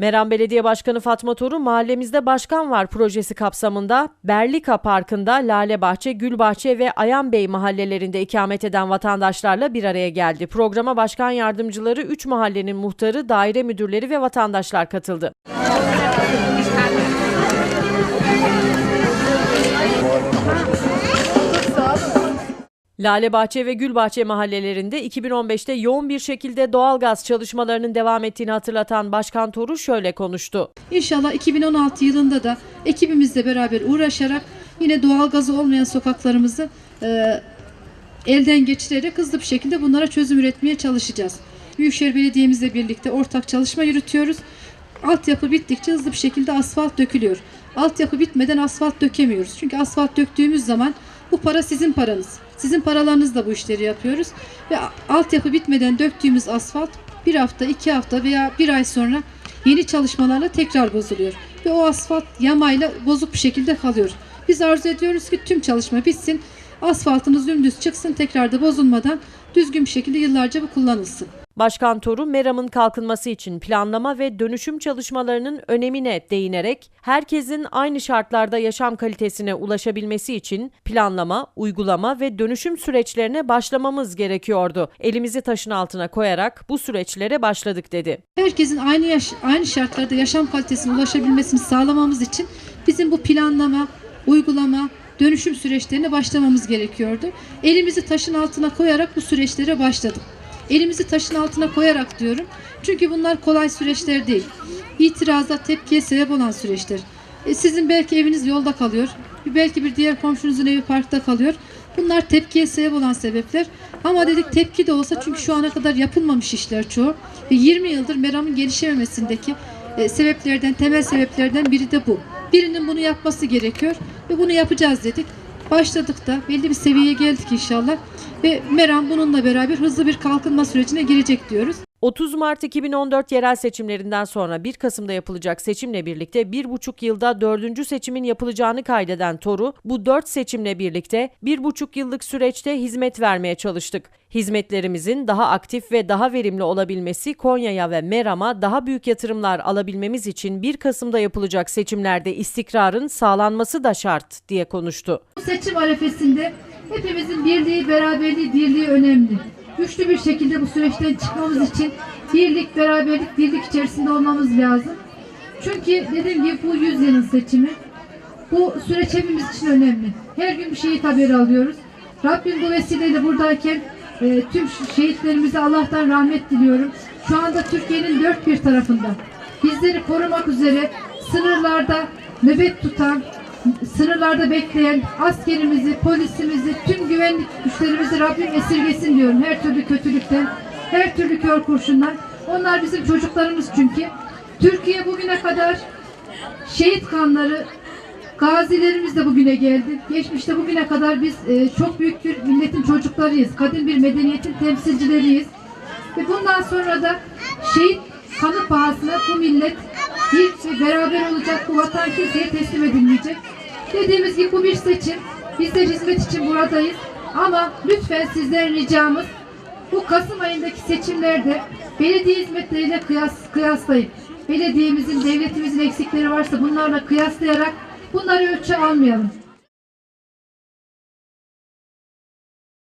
Meram Belediye Başkanı Fatma Toru mahallemizde başkan var projesi kapsamında Berlika Parkı'nda Lale Bahçe, Gülbahçe ve Ayan Bey mahallelerinde ikamet eden vatandaşlarla bir araya geldi. Programa başkan yardımcıları 3 mahallenin muhtarı, daire müdürleri ve vatandaşlar katıldı. Lale Bahçe ve Gülbahçe mahallelerinde 2015'te yoğun bir şekilde doğalgaz çalışmalarının devam ettiğini hatırlatan Başkan Toru şöyle konuştu. İnşallah 2016 yılında da ekibimizle beraber uğraşarak yine doğalgazı olmayan sokaklarımızı e, elden geçirerek hızlı bir şekilde bunlara çözüm üretmeye çalışacağız. Büyükşehir Belediye'mizle birlikte ortak çalışma yürütüyoruz. Altyapı bittikçe hızlı bir şekilde asfalt dökülüyor. Altyapı bitmeden asfalt dökemiyoruz. Çünkü asfalt döktüğümüz zaman bu para sizin paranız. Sizin paralarınızla bu işleri yapıyoruz. Ve altyapı bitmeden döktüğümüz asfalt bir hafta, iki hafta veya bir ay sonra yeni çalışmalarla tekrar bozuluyor. Ve o asfalt yamayla bozuk bir şekilde kalıyor. Biz arzu ediyoruz ki tüm çalışma bitsin. Asfaltımız dümdüz çıksın tekrar da bozulmadan düzgün bir şekilde yıllarca bu kullanılsın. Başkan Toru, Meram'ın kalkınması için planlama ve dönüşüm çalışmalarının önemine değinerek herkesin aynı şartlarda yaşam kalitesine ulaşabilmesi için planlama, uygulama ve dönüşüm süreçlerine başlamamız gerekiyordu. Elimizi taşın altına koyarak bu süreçlere başladık dedi. Herkesin aynı yaş aynı şartlarda yaşam kalitesine ulaşabilmesini sağlamamız için bizim bu planlama, uygulama, dönüşüm süreçlerine başlamamız gerekiyordu. Elimizi taşın altına koyarak bu süreçlere başladık. Elimizi taşın altına koyarak diyorum. Çünkü bunlar kolay süreçler değil. İtiraza, tepkiye sebep olan süreçler. E, sizin belki eviniz yolda kalıyor. Belki bir diğer komşunuzun evi parkta kalıyor. Bunlar tepkiye sebep olan sebepler. Ama dedik tepki de olsa çünkü şu ana kadar yapılmamış işler çoğu. Ve 20 yıldır Meram'ın gelişememesindeki e, sebeplerden, temel sebeplerden biri de bu. Birinin bunu yapması gerekiyor ve bunu yapacağız dedik. Başladık da belli bir seviyeye geldik inşallah. Ve Meram bununla beraber hızlı bir kalkınma sürecine girecek diyoruz. 30 Mart 2014 yerel seçimlerinden sonra 1 Kasım'da yapılacak seçimle birlikte 1,5 yılda 4. seçimin yapılacağını kaydeden Toru, bu 4 seçimle birlikte 1,5 yıllık süreçte hizmet vermeye çalıştık. Hizmetlerimizin daha aktif ve daha verimli olabilmesi Konya'ya ve Meram'a daha büyük yatırımlar alabilmemiz için 1 Kasım'da yapılacak seçimlerde istikrarın sağlanması da şart diye konuştu. Seçim arefesinde hepimizin birliği, beraberliği, dirliği önemli. Güçlü bir şekilde bu süreçten çıkmamız için birlik, beraberlik, dirlik içerisinde olmamız lazım. Çünkü dediğim gibi bu yüzyılın seçimi. Bu süreç hepimiz için önemli. Her gün bir şehit haberi alıyoruz. Rabbim bu vesileyle buradayken e, tüm şehitlerimize Allah'tan rahmet diliyorum. Şu anda Türkiye'nin dört bir tarafında bizleri korumak üzere sınırlarda nöbet tutan, sınırlarda bekleyen askerimizi, polisimizi, tüm güvenlik güçlerimizi Rabbim esirgesin diyorum. Her türlü kötülükten, her türlü kör kurşundan. Onlar bizim çocuklarımız çünkü. Türkiye bugüne kadar şehit kanları, gazilerimiz de bugüne geldi. Geçmişte bugüne kadar biz e, çok büyük bir milletin çocuklarıyız. Kadın bir medeniyetin temsilcileriyiz. Ve bundan sonra da şehit kanı pahasına bu millet bir beraber olacak. Bu vatan kimseye teslim edilmeyecek. Dediğimiz gibi bu bir seçim. Biz de hizmet için buradayız. Ama lütfen sizden ricamız bu Kasım ayındaki seçimlerde belediye hizmetleriyle kıyas, kıyaslayın. Belediyemizin, devletimizin eksikleri varsa bunlarla kıyaslayarak bunları ölçü almayalım.